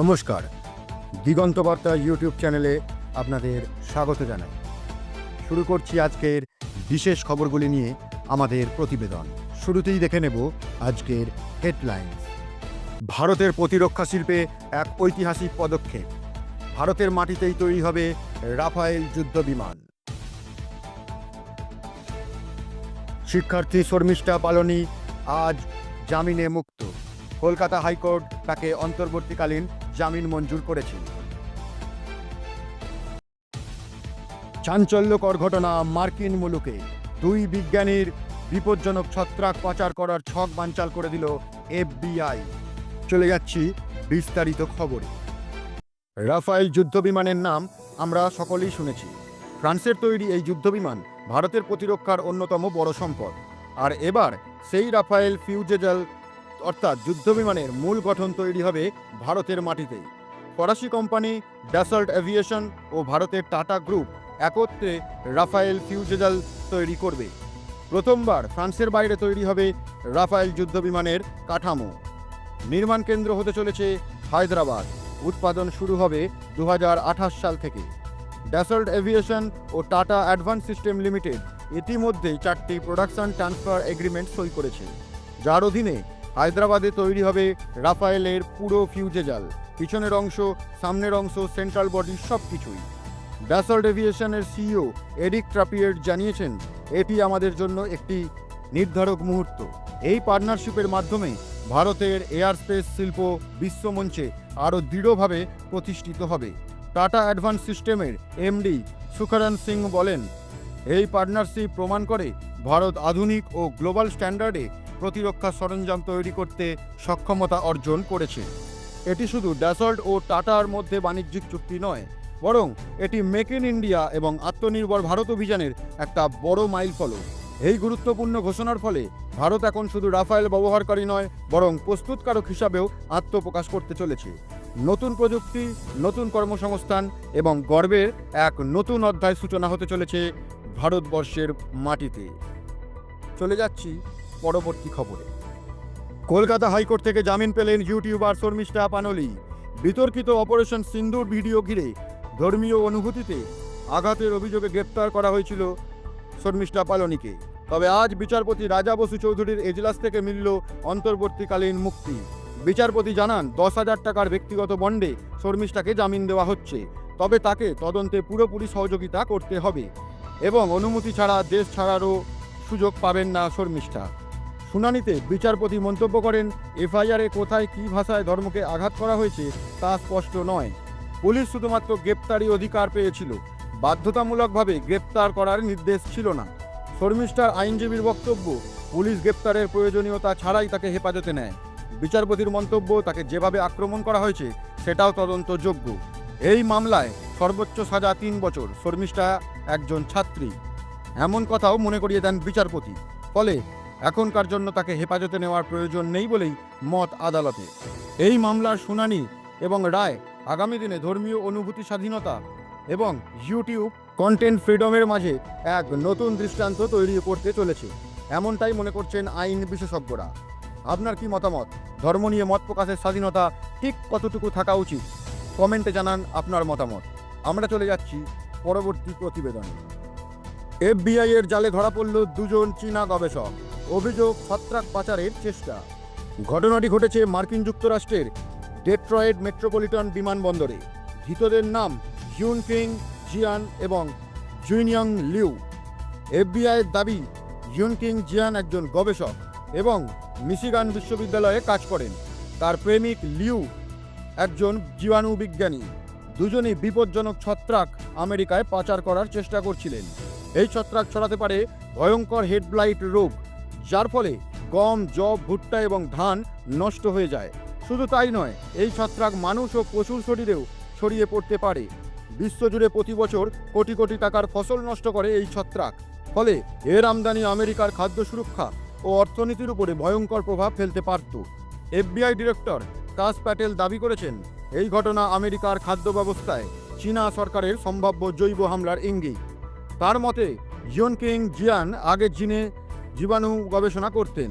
নমস্কার। দিগন্ত বার্তা ইউটিউব চ্যানেলে আপনাদের স্বাগত জানাই। শুরু করছি আজকের বিশেষ খবরগুলি নিয়ে আমাদের প্রতিবেদন। শুরুতেই দেখে নেব আজকের হেডলাইন ভারতের প্রতিরক্ষা শিল্পে এক ঐতিহাসিক পদক্ষেপ। ভারতের মাটিতেই তৈরি হবে রাফায়েল যুদ্ধ বিমান। শিক্ষার্থী, শর্মিষ্ঠা, পালনি আজ জামিনে মুক্ত। কলকাতা হাইকোর্ট তাকে অন্তর্বর্তীকালীন জামিন মঞ্জুর করেছে। চাঞ্চল্যকর ঘটনা মার্কিন মুলুকে। দুই বিজ্ঞানীর বিপজ্জনক ছত্রাক পাচার করার ছক বানচাল করে দিল এফবিআই। চলে যাচ্ছি বিস্তারিত খবরে। রাফায়েল যুদ্ধবিমানের নাম আমরা সকলেই শুনেছি। ফ্রান্সের তৈরি এই যুদ্ধবিমান ভারতের প্রতিরক্ষার অন্যতম বড় সম্পদ। আর এবার সেই রাফায়েল ফিউজেজাল অর্থাৎ যুদ্ধবিমানের মূল গঠন তৈরি হবে ভারতের মাটিতেই ফরাসি কোম্পানি ড্যাসল্ট এভিয়েশন ও ভারতের টাটা গ্রুপ একত্রে রাফায়েল ফিউজেজাল তৈরি করবে। প্রথমবার ফ্রান্সের বাইরে তৈরি হবে রাফায়েল যুদ্ধবিমানের কাঠামো। নির্মাণ কেন্দ্র হতে চলেছে হায়দ্রাবাদ। উৎপাদন শুরু হবে দু হাজার আঠাশ সাল থেকে। ড্যাসল্ট এভিয়েশন ও টাটা অ্যাডভান্স সিস্টেম লিমিটেড ইতিমধ্যেই চারটি প্রোডাকশন ট্রান্সফার এগ্রিমেন্ট সই করেছে। যার অধীনে হায়দ্রাবাদে তৈরি হবে রাফায়েলের পুরো ফিউজেজাল পিছনের অংশ, সামনের অংশ, সেন্ট্রাল বডি সব কিছুই ড্যাসল্ট এভিয়েশনের সিইও এরিক ট্রাপিয়েট জানিয়েছেন, এটি আমাদের জন্য একটি নির্ধারক মুহূর্ত। এই পার্টনারশিপের মাধ্যমে ভারতের এয়ার এয়ারস্পেস শিল্প বিশ্বমঞ্চে আরও দৃঢ়ভাবে প্রতিষ্ঠিত হবে। টাটা অ্যাডভান্স সিস্টেমের এমডি সুখরান সিং বলেন, এই পার্টনারশিপ প্রমাণ করে ভারত আধুনিক ও গ্লোবাল স্ট্যান্ডার্ডে প্রতিরক্ষা সরঞ্জাম তৈরি করতে সক্ষমতা অর্জন করেছে। এটি শুধু ড্যাসল্ট ও টাটার মধ্যে বাণিজ্যিক চুক্তি নয়, বরং এটি মেক ইন ইন্ডিয়া এবং আত্মনির্ভর ভারত অভিযানের একটা বড় মাইল ফলক এই গুরুত্বপূর্ণ ঘোষণার ফলে ভারত এখন শুধু রাফায়েল ব্যবহারকারী নয়, বরং প্রস্তুতকারক হিসাবেও আত্মপ্রকাশ করতে চলেছে। নতুন প্রযুক্তি, নতুন কর্মসংস্থান এবং গর্বের এক নতুন অধ্যায় সূচনা হতে চলেছে ভারতবর্ষের মাটিতে। চলে যাচ্ছি পরবর্তী খবরে। কলকাতা হাইকোর্ট থেকে জামিন পেলেন ইউটিউবার শর্মিষ্ঠা পানলি। বিতর্কিত অপারেশন সিন্দুর ভিডিও ঘিরে ধর্মীয় অনুভূতিতে আঘাতের অভিযোগে গ্রেপ্তার করা হয়েছিল শর্মিষ্ঠা পালনিকে। তবে আজ বিচারপতি রাজা বসু চৌধুরীর এজলাস থেকে মিলল অন্তর্বর্তীকালীন মুক্তি। বিচারপতি জানান, দশ হাজার টাকার ব্যক্তিগত বন্ডে শর্মিষ্ঠাকে জামিন দেওয়া হচ্ছে। তবে তাকে তদন্তে পুরোপুরি সহযোগিতা করতে হবে। এবং অনুমতি ছাড়া দেশ ছাড়ারও সুযোগ পাবেন না শর্মিষ্ঠা। শুনানিতে বিচারপতি মন্তব্য করেন, এফআইআরে কোথায় কী ভাষায় ধর্মকে আঘাত করা হয়েছে তা স্পষ্ট নয়। পুলিশ শুধুমাত্র গ্রেপ্তারি অধিকার পেয়েছিল। বাধ্যতামূলকভাবে গ্রেপ্তার করার নির্দেশ ছিল না। শর্মিষ্ঠার আইনজীবীর বক্তব্য, পুলিশ গ্রেপ্তারের প্রয়োজনীয়তা ছাড়াই তাকে হেফাজতে নেয়। বিচারপতির মন্তব্য, তাকে যেভাবে আক্রমণ করা হয়েছে, সেটাও তদন্তযোগ্য। এই মামলায় সর্বোচ্চ সাজা তিন বছর, শর্মিষ্ঠা একজন ছাত্রী। এমন কথাও মনে করিয়ে দেন বিচারপতি। ফলে এখনকার জন্য তাকে হেফাজতে নেওয়ার প্রয়োজন নেই বলেই মত আদালতে। এই মামলার শুনানি এবং রায় আগামী দিনে ধর্মীয় অনুভূতি স্বাধীনতা এবং ইউটিউব কন্টেন্ট ফ্রিডমের মাঝে এক নতুন দৃষ্টান্ত তৈরি করতে চলেছে, এমনটাই মনে করছেন আইন বিশেষজ্ঞরা। আপনার কি মতামত? ধর্ম নিয়ে মত প্রকাশের স্বাধীনতা ঠিক কতটুকু থাকা উচিত? কমেন্টে জানান আপনার মতামত। আমরা চলে যাচ্ছি পরবর্তী প্রতিবেদনে। এফবিআই এর জালে ধরা পড়ল দুজন চীনা গবেষক। অভিযোগ ছত্রাক পাচারের চেষ্টা। ঘটনাটি ঘটেছে মার্কিন যুক্তরাষ্ট্রের ডেট্রয়েড মেট্রোপলিটন বিমানবন্দরে। ধৃতদের নাম হিউন কিং জিয়ান এবং জুইনিয়ং লিউ। এফবিআইয়ের দাবি, হিউন কিং জিয়ান একজন গবেষক এবং মিশিগান বিশ্ববিদ্যালয়ে কাজ করেন। তার প্রেমিক লিউ একজন জীবাণু বিজ্ঞানী। দুজনেই বিপজ্জনক ছত্রাক আমেরিকায় পাচার করার চেষ্টা করছিলেন। এই ছত্রাক ছড়াতে পারে ভয়ঙ্কর হেডব্লাইট রোগ। যার ফলে গম জব ভুট্টা এবং ধান নষ্ট হয়ে যায়। শুধু তাই নয়, এই ছত্রাক মানুষ ও পশুর শরীরেও ছড়িয়ে পড়তে পারে। বিশ্বজুড়ে প্রতি বছর কোটি কোটি টাকার ফসল নষ্ট করে এই ছত্রাক। ফলে এর আমদানি আমেরিকার খাদ্য সুরক্ষা ও অর্থনীতির উপরে ভয়ঙ্কর প্রভাব ফেলতে পারত। এফবিআই ডিরেক্টর কাস প্যাটেল দাবি করেছেন, এই ঘটনা আমেরিকার খাদ্য ব্যবস্থায় চীনা সরকারের সম্ভাব্য জৈব হামলার ইঙ্গিত। তার মতে ইয়ন কিং জিয়ান আগে চীনে জীবাণু গবেষণা করতেন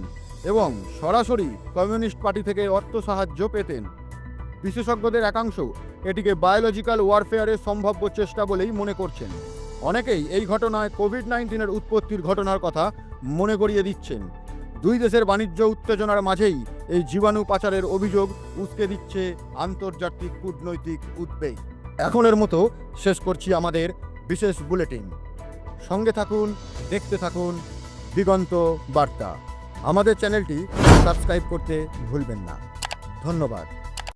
এবং সরাসরি কমিউনিস্ট পার্টি থেকে অর্থ সাহায্য পেতেন। বিশেষজ্ঞদের একাংশ এটিকে বায়োলজিক্যাল ওয়ারফেয়ারের সম্ভাব্য চেষ্টা বলেই মনে করছেন। অনেকেই এই ঘটনায় কোভিড নাইন্টিনের উৎপত্তির ঘটনার কথা মনে করিয়ে দিচ্ছেন। দুই দেশের বাণিজ্য উত্তেজনার মাঝেই এই জীবাণু পাচারের অভিযোগ উস্কে দিচ্ছে আন্তর্জাতিক কূটনৈতিক উদ্বেগ। এখনের মতো শেষ করছি আমাদের বিশেষ বুলেটিন। সঙ্গে থাকুন, দেখতে থাকুন দিগন্ত বার্তা। আমাদের চ্যানেলটি সাবস্ক্রাইব করতে ভুলবেন না। ধন্যবাদ।